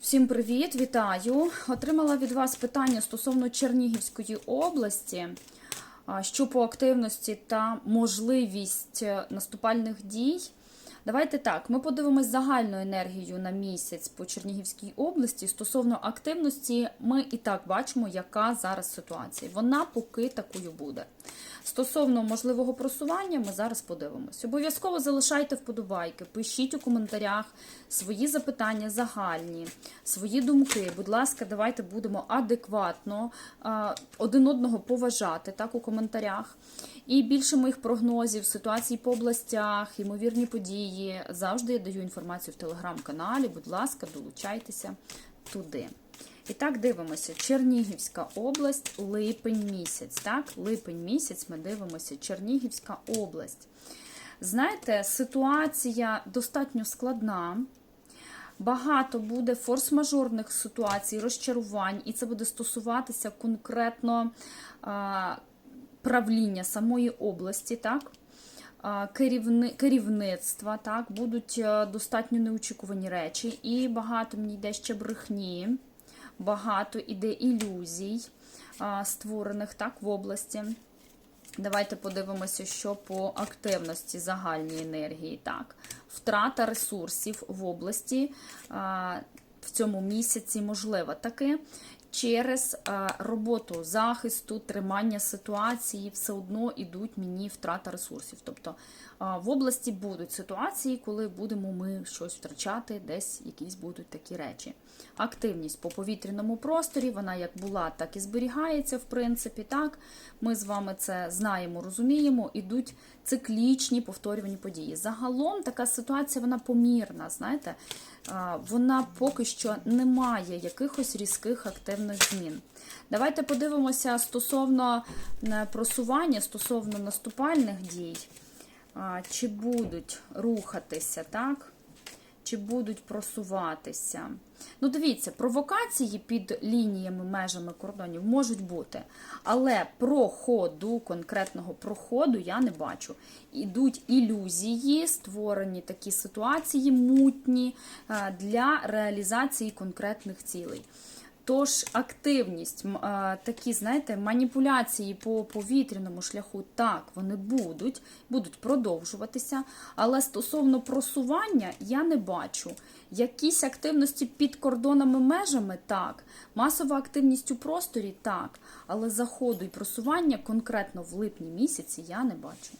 Всім привіт, вітаю! Отримала від вас питання стосовно Чернігівської області, що по активності та можливість е, наступальних дій. Давайте так, ми подивимось загальну енергію на місяць по Чернігівській області. Стосовно активності, ми і так бачимо, яка зараз ситуація. Вона поки такою буде. Стосовно можливого просування, ми зараз подивимось. Обов'язково залишайте вподобайки, пишіть у коментарях свої запитання загальні, свої думки. Будь ласка, давайте будемо адекватно один одного поважати так у коментарях. І більше моїх прогнозів, ситуації по областях, ймовірні події. Завжди я даю інформацію в телеграм-каналі. Будь ласка, долучайтеся туди. І так дивимося. Чернігівська область, липень місяць. Так, липень місяць ми дивимося. Чернігівська область. Знаєте, ситуація достатньо складна. Багато буде форс-мажорних ситуацій, розчарувань, і це буде стосуватися конкретно правління самої області, так? Керівни, керівництва, так, будуть е, достатньо неочікувані речі, і багато мені йде ще брехні, багато іде ілюзій, створених так, в області. Давайте подивимося, що по активності загальній енергії. Так, втрата ресурсів в області в цьому місяці можлива таки. Через а, роботу захисту, тримання ситуації все одно йдуть мені втрата ресурсів. Тобто а, в області будуть ситуації, коли будемо ми щось втрачати, десь якісь будуть такі речі. Активність по повітряному просторі, вона як була, так і зберігається, в принципі. так. Ми з вами це знаємо, розуміємо, ідуть циклічні повторювані події. Загалом така ситуація вона помірна, знаєте, а, вона поки що не має якихось різких активних змін. Давайте подивимося стосовно е, просування, стосовно наступальних дій, чи будуть рухатися, так? Чи будуть просуватися. Ну, дивіться, провокації під лініями, межами кордонів можуть бути, але проходу, конкретного проходу я не бачу. Ідуть ілюзії, створені такі ситуації мутні е, для реалізації конкретних цілей. Тож активність, такі, знаєте, маніпуляції по повітряному шляху, так, вони будуть, будуть продовжуватися. Але стосовно просування я не бачу. Якісь активності під кордонами межами так. Масова активність у просторі так. Але заходу і просування конкретно в липні місяці я не бачу.